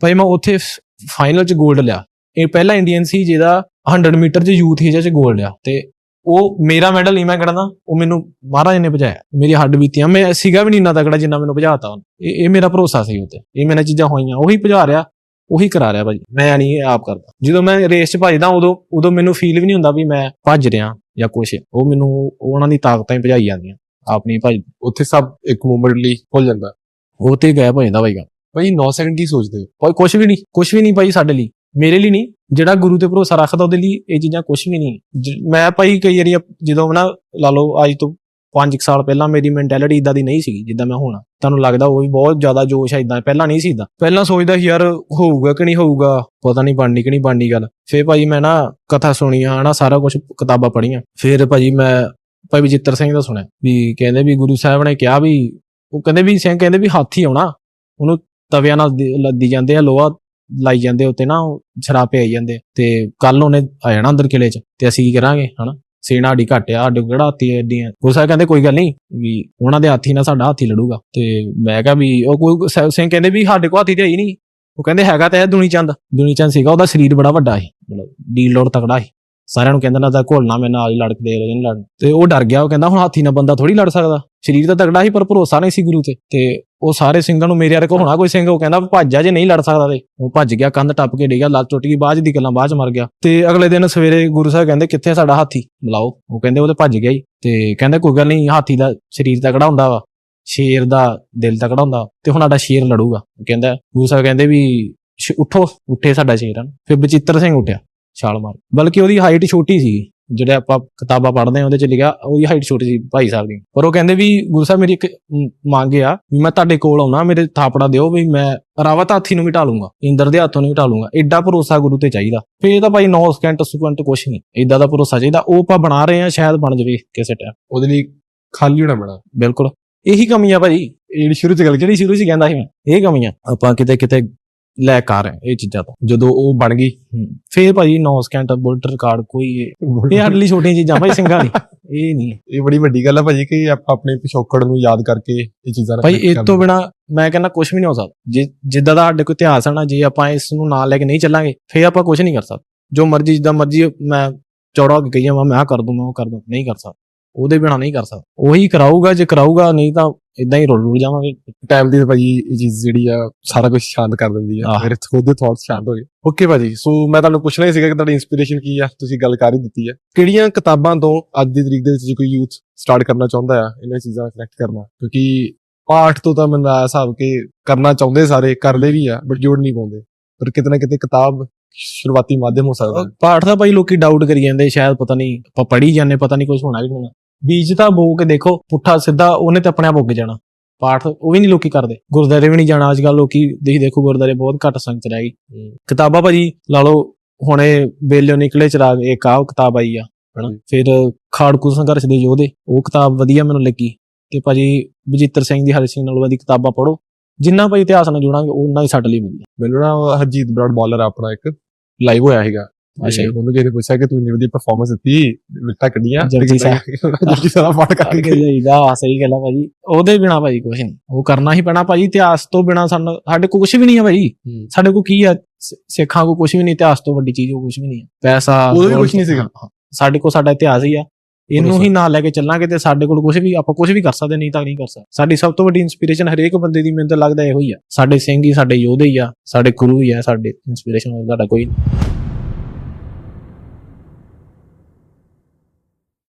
ਭਾਈ ਮੈਂ ਉੱਥੇ ਫਾਈਨਲ 'ਚ 골ਡ ਲਿਆ। ਇਹ ਪਹਿਲਾ ਇੰਡੀਅਨ ਸੀ ਜਿਹਦਾ 100 ਮੀਟਰ 'ਚ ਯੂਥ ਏਜ 'ਚ 골ਡ ਲਿਆ ਤੇ ਉਹ ਮੇਰਾ ਮੈਡਲ ਨਹੀਂ ਮੈਂ ਕੱਢਦਾ ਉਹ ਮੈਨੂੰ ਮਹਾਰਾਜ ਨੇ ਭਜਾਇਆ। ਮੇਰੀ ਹੱਡ ਬੀਤੀਆਂ। ਮੈਂ ਸੀਗਾ ਵੀ ਨਹੀਂ ਇੰਨਾ ਤਕੜਾ ਜਿੰਨਾ ਮੈਨੂੰ ਭਜਾਤਾ ਉਹਨੇ। ਇਹ ਇਹ ਮੇਰਾ ਭਰੋਸਾ ਸੀ ਉੱਤੇ। ਇਹ ਮੈਨਾਂ ਚੀਜ਼ਾਂ ਹੋਈਆਂ। ਉਹੀ ਭਜਾ ਰਿਹਾ ਉਹੀ ਕਰਾ ਰਿਹਾ ਭਾਜੀ ਮੈਂ ਨਹੀਂ ਆਪ ਕਰਦਾ। ਜਦੋਂ ਮੈਂ ਰੇਸ 'ਚ ਭਜਦਾ ਉਦੋਂ ਉਦੋਂ ਮੈਨੂੰ ਫੀਲ ਵੀ ਨਹੀਂ ਹੁੰਦਾ ਵੀ ਮੈਂ ਭੱਜ ਰਿਹਾ ਜਾਂ ਕੁਛ। ਉਹ ਮੈਨੂੰ ਉਹਨਾਂ ਦੀ ਤਾਕਤਾਂ ਹੀ ਭਜਾਈ ਜਾਂਦੀਆਂ। ਆਪ ਨਹੀਂ ਭੱਜ ਉੱਥੇ ਸਭ ਇੱਕ ਮੂਮੈਂਟ ਲਈ ਭੁੱਲ ਜਾਂਦਾ। ਉਹ ਤੇ ਗਿਆ ਭਜਦਾ ਭਾਈਗਾ ਭਾਈ 9 ਸੈਕਿੰਡ ਕੀ ਸੋਚਦੇ ਹੋ। ਕੋਈ ਕੁਛ ਵੀ ਨਹੀਂ, ਕੁਛ ਵੀ ਨਹੀਂ ਭਾਈ ਸਾਡੇ ਲਈ। ਮੇਰੇ ਲਈ ਨਹੀਂ, ਜਿਹੜਾ ਗੁਰੂ ਤੇ ਭਰੋਸਾ ਰੱਖਦਾ ਉਹਦੇ ਲਈ ਇਹ ਚੀਜ਼ਾਂ ਕੁਛ ਵੀ ਨਹੀਂ। ਮੈਂ ਭਾਈ ਕਈ ਵਾਰੀ ਜਦੋਂ ਨਾ, ਲਾ ਲਓ ਅੱਜ ਤੋਂ 5 ਸਾਲ ਪਹਿਲਾਂ ਮੇਰੀ ਮੈਂਟੈਲਿਟੀ ਇਦਾਂ ਦੀ ਨਹੀਂ ਸੀਗੀ ਜਿੱਦਾਂ ਮੈਂ ਹੁਣ ਤੁਹਾਨੂੰ ਲੱਗਦਾ ਉਹ ਵੀ ਬਹੁਤ ਜ਼ਿਆਦਾ ਜੋਸ਼ ਹੈ ਇਦਾਂ ਪਹਿਲਾਂ ਨਹੀਂ ਸੀ ਇਦਾਂ ਪਹਿਲਾਂ ਸੋਚਦਾ ਸੀ, ਯਾਰ ਹੋਊਗਾ ਕਿ ਨਹੀਂ ਹੋਊਗਾ, ਪਤਾ ਨਹੀਂ ਬਣਨੀ ਕਿ ਨਹੀਂ ਬਣਨੀ ਗੱਲ। ਫੇਰ ਭਾਈ ਮੈਂ ਨਾ ਕਥਾ ਸੁਣੀਆਂ, ਹਨਾ, ਸਾਰਾ ਕੁਝ ਕਿਤਾਬਾਂ ਪੜ੍ਹੀਆਂ। ਫੇਰ ਭਾਜੀ ਮੈਂ, ਭਾਈ ਬਜਿੱਤਰ ਸਿੰਘ ਦਾ ਸੁਣਿਆ ਵੀ ਕਹਿੰਦੇ ਵੀ ਗੁਰੂ ਸਾਹਿਬ ਨੇ ਕਿਹਾ ਵੀ, ਉਹ ਕਹਿੰਦੇ ਵੀ ਸਿੰਘ ਕਹਿੰਦੇ ਵੀ ਹਾਥੀ ਆਉਣਾ। ਉਹਨੂੰ ਤਵਿਆਂ ਨਾਲ ਦੀ- ਲੱਦੀ ਜਾਂਦੇ ਆ, ਲੋਹਾ ਲਾਈ ਜਾਂਦੇ ਉੱਤੇ ਨਾ ਉਹ ਸ਼ਰਾਬ ਪਿਆਈ ਜਾਂਦੇ ਤੇ ਕੱਲ ਉਹਨੇ ਆ ਜਾਣਾ ਅੰਦਰ ਕਿਲੇ 'ਚ, ਤੇ ਅਸੀਂ ਕੀ ਕਰਾਂਗੇ, ਹਨਾ? ਸੇਨਾ ਸਾਡੀ ਘੱਟ ਆ, ਸਾਡੇ ਕਿਹੜਾ ਹਾਥੀ ਐਡੀਆਂ। ਗੁਰੂ ਸਾਹਿਬ ਕਹਿੰਦੇ, ਕੋਈ ਗੱਲ ਨਹੀਂ, ਵੀ ਉਹਨਾਂ ਦੇ ਹਾਥੀ ਨਾਲ ਸਾਡਾ ਹਾਥੀ ਲੜੂਗਾ। ਤੇ ਮੈਂ ਕਿਹਾ ਵੀ, ਉਹ ਕੋਈ ਸਿੰਘ ਕਹਿੰਦੇ ਵੀ ਸਾਡੇ ਕੋਲ ਹਾਥੀ ਤੇ ਹੈ ਹੀ ਨਹੀਂ। ਉਹ ਕਹਿੰਦੇ ਹੈਗਾ ਤਾਂ ਹੈ ਦੁਨੀ ਚੰਦ। ਦੁਨੀ ਚੰਦ ਸੀਗਾ, ਉਹਦਾ ਸਰੀਰ ਬੜਾ ਵੱਡਾ ਸੀ, ਮਤਲਬ ਡੀਲ ਲੋੜ ਤਕੜਾ ਸੀ। ਸਾਰਿਆਂ ਨੂੰ ਕਹਿੰਦਾ ਨਾ ਤਾਂ ਘੋਲਣਾ ਮੈਂ ਨਾਲ ਹੀ ਲੜ ਕੇ ਦੇ ਰਹੇ ਲੜਨ ਤੇ ਉਹ ਡਰ ਗਿਆ, ਉਹ ਕਹਿੰਦਾ ਹੁਣ ਹਾਥੀ ਨਾਲ ਬੰਦਾ ਥੋੜੀ ਲੜ ਸਕਦਾ। ਸਰੀਰ ਤਾਂ ਤਗੜਾ ਸੀ, ਪਰ ਭਰੋਸਾ ਨਹੀਂ ਸੀ ਗੁਰੂ ਤੇ। ਤੇ ਉਹ ਸਾਰੇ ਸਿੰਘਾਂ ਨੂੰ ਮੇਰੇ ਵਰਗਾ ਹੋਣਾ ਕੋਈ ਸਿੰਘ, ਉਹ ਕਹਿੰਦਾ ਵੀ ਭੱਜ ਜਾ ਜੇ ਨਹੀਂ ਲੜ ਸਕਦਾ ਤੇ। ਉਹ ਭੱਜ ਗਿਆ, ਕੰਧ ਟੱਪ ਕੇ ਡਿੱਗਿਆ, ਲੱਤ ਟੁੱਟ ਗਈ, ਬਾਅਦ ਦੀ ਗੱਲਾਂ, ਬਾਅਦ ਚ ਮਰ ਗਿਆ। ਤੇ ਅਗਲੇ ਦਿਨ ਸਵੇਰੇ ਗੁਰੂ ਸਾਹਿਬ ਕਹਿੰਦੇ, ਕਿੱਥੇ ਸਾਡਾ ਹਾਥੀ? ਬੁਲਾਓ। ਉਹ ਕਹਿੰਦੇ, ਉਹ ਤੇ ਭੱਜ ਗਿਆ ਹੀ ਤੇ ਕਹਿੰਦੇ, ਕੋਈ ਗੱਲ ਨਹੀਂ, ਹਾਥੀ ਦਾ ਸਰੀਰ ਤਕੜਾ ਹੁੰਦਾ ਵਾ। ਸ਼ੇਰ ਦਾ ਦਿਲ ਤਕੜਾ ਹੁੰਦਾ ਤੇ ਹੁਣ ਸਾਡਾ ਸ਼ੇਰ ਲੜੂਗਾ। ਕਹਿੰਦਾ, ਗੁਰੂ ਸਾਹਿਬ ਕਹਿੰਦੇ ਵੀ ਉੱਠੋ, ਉੱਠੇ ਸਾਡਾ ਸ਼ੇਰ ਹਨ ਫਿਰ ਬਚਿੱਤਰ ਸਿੰਘ ਉੱਠਿਆ। ਛਾਲ ਮਾਰ ਬਲਕਿ ਉਹਦੀ ਹਾਈਟ ਛੋਟੀ ਸੀ ਜਿਹੜੇ ਆਪਾਂ ਕਿਤਾਬਾਂ ਪੜ੍ਹਦੇ ਆ ਉਹਦੇ ਚ ਲਿਖਿਆ ਉਹਦੀ ਹਾਈਟ ਛੋਟੀ ਸੀ ਭਾਈ ਸਾਹਿਬ ਦੀ। ਪਰ ਉਹ ਕਹਿੰਦੇ ਵੀ ਗੁਰੂ ਸਾਹਿਬ ਮੇਰੀ ਇੱਕ ਮੰਗ ਆ ਵੀ ਮੈਂ ਤੁਹਾਡੇ ਕੋਲ ਆਉਣਾ ਮੇਰੇ ਥਾਪੜਾ ਦਿਓ ਵੀ ਮੈਂ ਰਾਵਤ ਹਾਥੀ ਨੂੰ ਮਿਟਾ ਲੂੰਗਾ ਇੰਦਰ ਦੇ ਹੱਥੋਂ ਨਹੀਂ ਮਿਟਾ ਲੂੰਗਾ। ਐਡਾ ਭਰੋਸਾ ਗੁਰੂ ਤੇ ਚਾਹੀਦਾ। ਫੇਰ ਇਹ ਤਾਂ ਭਾਈ 9 ਸਕਿੰਟ ਸਕਿੰਟ ਕੁਛ ਨਹੀਂ। ਏਦਾਂ ਦਾ ਭਰੋਸਾ ਚਾਹੀਦਾ। ਉਹ ਆਪਾਂ ਬਣਾ ਰਹੇ ਆ ਸ਼ਾਇਦ ਬਣ ਜਾਵੇ ਕਿਸੇ ਟਾਈਮ ਉਹਦੇ ਲਈ ਖਾਲੀ ਹੋਣਾ ਬੜਾ ਬਿਲਕੁਲ। ਇਹੀ ਕਮੀਆਂ ਭਾਜੀ ਇਹ ਜਿਹੜੀ ਸ਼ੁਰੂ ਚ ਗੱਲ ਜਿਹੜੀ ਸ਼ੁਰੂ ਚ ਕਹਿੰਦਾ ਸੀ ਮੈਂ। ਇਹ ਕਮੀਆਂ ਆਪਾਂ ਕਿਤੇ ਕਿਤੇ ਲੈ ਕਰ ਰਹੇ ਇਹ ਚੀਜ਼ਾਂ ਤੋਂ। ਜਦੋਂ ਉਹ ਬਣ ਗਈ ਫੇਰ ਭਾਜੀ 9 ਸਕਿੰਟ ਬੁਲਟ ਰਿਕਾਰਡ ਕੋਈ ਇਹ ਸਾਡੇ ਲਈ ਛੋਟੀਆਂ ਚੀਜ਼ਾਂ ਭਾਈ ਸਿੰਘਾਂ ਲਈ। ਇਹ ਨਹੀਂ ਇਹ ਬੜੀ ਵੱਡੀ ਗੱਲ ਹੈ ਭਾਜੀ ਕਿ ਆਪਾਂ ਆਪਣੇ ਪਿਛੋਕੜ ਨੂੰ ਯਾਦ ਕਰਕੇ ਇਹ ਚੀਜ਼ਾਂ ਭਾਈ ਇਹ ਤੋਂ ਬਿਨਾ ਮੈਂ ਕਹਿੰਦਾ ਕੁਝ ਵੀ ਨਹੀਂ ਹੋ ਸਕਦਾ। ਜੇ ਜਿੱਦਾਂ ਦਾ ਸਾਡੇ ਕੋਲ ਇਤਿਹਾਸ ਹੈ ਨਾ ਜੇ ਆਪਾਂ ਇਸ ਨੂੰ ਨਾਲ ਲੈ ਕੇ ਨਹੀਂ ਚੱਲਾਂਗੇ ਫੇਰ ਆਪਾਂ ਕੁਝ ਨਹੀਂ ਕਰ ਸਕਦੇ। ਜੋ ਮਰਜ਼ੀ ਜਿੱਦਾਂ ਮਰਜ਼ੀ ਮੈਂ ਚੌੜਾ ਹੋ ਕੇ ਕਹੀ ਜਾਵਾਂ ਮੈਂ ਆਹ ਕਰ ਦੂੰ ਮੈਂ ਉਹ ਕਰ ਦੂੰ ਨਹੀਂ ਕਰ ਸਕਦਾ। ਉਹਦੇ ਬਿਨਾ ਨਹੀਂ ਕਰ ਸਕਦਾ। ਉਹੀ ਕਰਾਊਗਾ ਜੇ ਕਰਾਊਗਾ ਨਹੀਂ ਤਾਂ ਇਦਾਂ ਹੀ ਰੁਲ ਰੁਲ ਜਾਵਾਂਗੇ। ਟਾਈਮ ਦੀ ਭਾਜੀ ਇਹ ਚੀਜ਼ ਜਿਹੜੀ ਆ ਸਾਰਾ ਕੁਝ ਸ਼ਾਂਤ ਕਰ ਦਿੰਦੀ ਆ। ਮੇਰੇ ਖੁਦ ਦੇ ਥਾਟਸ ਸ਼ਾਂਤ ਹੋ ਗਏ। ਓਕੇ ਭਾਜੀ ਸੋ ਮੈਂ ਤੁਹਾਨੂੰ ਪੁੱਛਣਾ ਹੀ ਸੀਗਾ ਕਿ ਤੁਹਾਡੀ ਇਨਸਪੀਰੇਸ਼ਨ ਕੀ ਆ? ਤੁਸੀਂ ਗੱਲ ਕਰ ਹੀ ਦਿੱਤੀ ਆ। ਕਿਹੜੀਆਂ ਕਿਤਾਬਾਂ ਤੋਂ ਅੱਜ ਦੀ ਤਰੀਕ ਦੇ ਵਿੱਚ ਜੇ ਕੋਈ ਯੂਥ ਸਟਾਰਟ ਕਰਨਾ ਚਾਹੁੰਦਾ ਆ ਇਹਨਾਂ ਚੀਜ਼ਾਂ ਨਾਲ ਕਨੈਕਟ ਕਰਨਾ? ਕਿਉਂਕਿ ਪਾਠ ਤੋਂ ਤਾਂ ਮੈਨੂੰ ਹਿਸਾਬ ਕਿ ਕਰਨਾ ਚਾਹੁੰਦੇ ਸਾਰੇ ਕਰਦੇ ਵੀ ਆ ਬਟ ਜੋੜ ਨਹੀਂ ਪਾਉਂਦੇ। ਪਰ ਕਿਤੇ ਨਾ ਕਿਤੇ ਕਿਤਾਬ ਸ਼ੁਰੂਆਤੀ ਮਾਧਿਅਮ ਹੋ ਸਕਦਾ। ਪਾਠ ਦਾ ਭਾਈ ਲੋਕੀ ਡਾਊਟ ਕਰੀ ਜਾਂਦੇ ਸ਼ਾਇਦ ਪਤਾ ਨਹੀਂ ਆਪਾਂ ਪੜ੍ਹੀ ਜਾਂਦੇ ਪਤਾ ਨਹੀਂ ਕੁਝ ਹੋਣਾ ਕਿ ਨਹੀਂ ਬੀਜ ਤਾਂ ਬੋ ਕੇ ਦੇਖੋ ਪੁੱਠਾ ਸਿੱਧਾ ਉਹਨੇ ਤੇ ਆਪਣੇ ਆਪ ਉੱਗ ਜਾਣਾ। ਪਾਠ ਉਹ ਵੀ ਨਹੀਂ ਲੋਕੀ ਕਰਦੇ। ਗੁਰਦਾਰੇ ਵੀ ਨਹੀਂ ਜਾਣਾ। ਅੱਜ ਕੱਲ ਲੋਕੀ ਦੇਖ ਦੇਖੋ ਗੁਰਦਾਰੇ ਬਹੁਤ ਘੱਟ ਸੰਗਤ ਰਹਿ ਗਈ। ਕਿਤਾਬਾਂ ਭਾਜੀ ਲਾ ਲਓ ਹੁਣੇ ਬੇਲਿਓ ਨਿਕਲੇ ਚਰਾਗ ਇੱਕ ਆਹ ਕਿਤਾਬ ਆਈ ਆ ਹਨਾ। ਫਿਰ ਖਾੜਕੂ ਸੰਘਰਸ਼ ਦੇ ਯੋਧੇ ਉਹ ਕਿਤਾਬ ਵਧੀਆ ਮੈਨੂੰ ਲੱਗੀ। ਤੇ ਭਾਜੀ ਬਜਿੱਤਰ ਸਿੰਘ ਦੀ ਹਰੀ ਸਿੰਘ ਨਲੂਆ ਦੀ ਕਿਤਾਬਾਂ ਪੜ੍ਹੋ। ਜਿੰਨਾ ਭਾਈ ਇਤਿਹਾਸ ਨਾਲ ਜੁੜਾਂਗੇ ਉਹਨਾਂ ਹੀ ਸਾਡੇ ਲਈ ਵਧੀਆ। ਮੈਨੂੰ ਨਾ ਉਹ ਹਰਜੀਤ ਬਰਾੜ ਬॉलਰ ਆਪਣਾ ਇੱਕ ਲਾਈਵ ਹੋਇਆ ਸੀਗਾ। ਅੱਛਾ। ਉਹਨੂੰ ਕਿਸੇ ਨੇ ਪੁੱਛਿਆ ਕਿ ਤੂੰ ਇੰਨੀ ਵਧੀਆ ਪਰਫਾਰਮੈਂਸ ਦਿੱਤੀ ਵਿਕਟਾਂ ਕੱਢੀਆਂ। ਜਲਦੀ ਜਲਦੀ ਸਾਰਾ ਕਰ ਕਰਕੇ ਜਾਈਦਾ ਆਹ ਸਹੀ ਗੱਲ ਆ ਭਾਜੀ। ਉਹਦੇ ਬਿਨਾ ਭਾਜੀ ਕੁਝ ਨਹੀਂ। ਉਹ ਕਰਨਾ ਹੀ ਪੈਣਾ ਭਾਜੀ। ਇਤਿਹਾਸ ਤੋਂ ਬਿਨਾ ਸਾਨੂੰ ਸਾਡੇ ਕੋਲ ਕੁਝ ਵੀ ਨਹੀਂ ਆ ਭਾਜੀ। ਸਾਡੇ ਕੋਲ ਕੀ ਆ? ਸਿੱਖਾਂ ਕੋਲ ਕੁਝ ਵੀ ਨਹੀਂ ਇਤਿਹਾਸ ਤੋਂ ਵੱਡੀ ਚੀਜ਼ ਉਹ ਕੁਝ ਵੀ ਨਹੀਂ ਆ। ਪੈਸਾ ਵੀ ਦੌਲਤ, ਕੁਛ ਨਹੀਂ ਸੀਗਾ। ਸਾਡੇ ਕੋਲ ਸਾਡਾ ਇਤਿਹਾਸ ਹੀ ਆ। ਇਹਨੂੰ ਹੀ ਨਾਲ ਲੈ ਕੇ ਚੱਲਾਂਗੇ ਤੇ ਸਾਡੇ ਕੋਲ ਕੁਝ ਵੀ ਆਪਾਂ ਕੁਝ ਵੀ ਕਰ ਸਕਦੇ ਨਹੀਂ ਤਾਂ ਨਹੀਂ ਕਰ ਸਕਦੇ। ਸਾਡੀ ਸਭ ਤੋਂ ਵੱਡੀ ਇਨਸਪੀਰੇਸ਼ਨ ਹਰੇਕ ਬੰਦੇ ਦੀ ਮੈਨੂੰ ਤਾਂ ਲੱਗਦਾ ਇਹੋ ਹੀ ਆ। ਸਾਡੇ ਸਿੰਘ ਹੀ ਸਾਡੇ ਯੋਧੇ ਹੀ ਆ ਸਾਡੇ ਗੁਰੂ ਹੀ ਆ ਸਾਡੇ ਇਨਸਪੀਰੇਸ਼ਨ ਸਾਡਾ ਕੋਈ ਨਹੀਂ।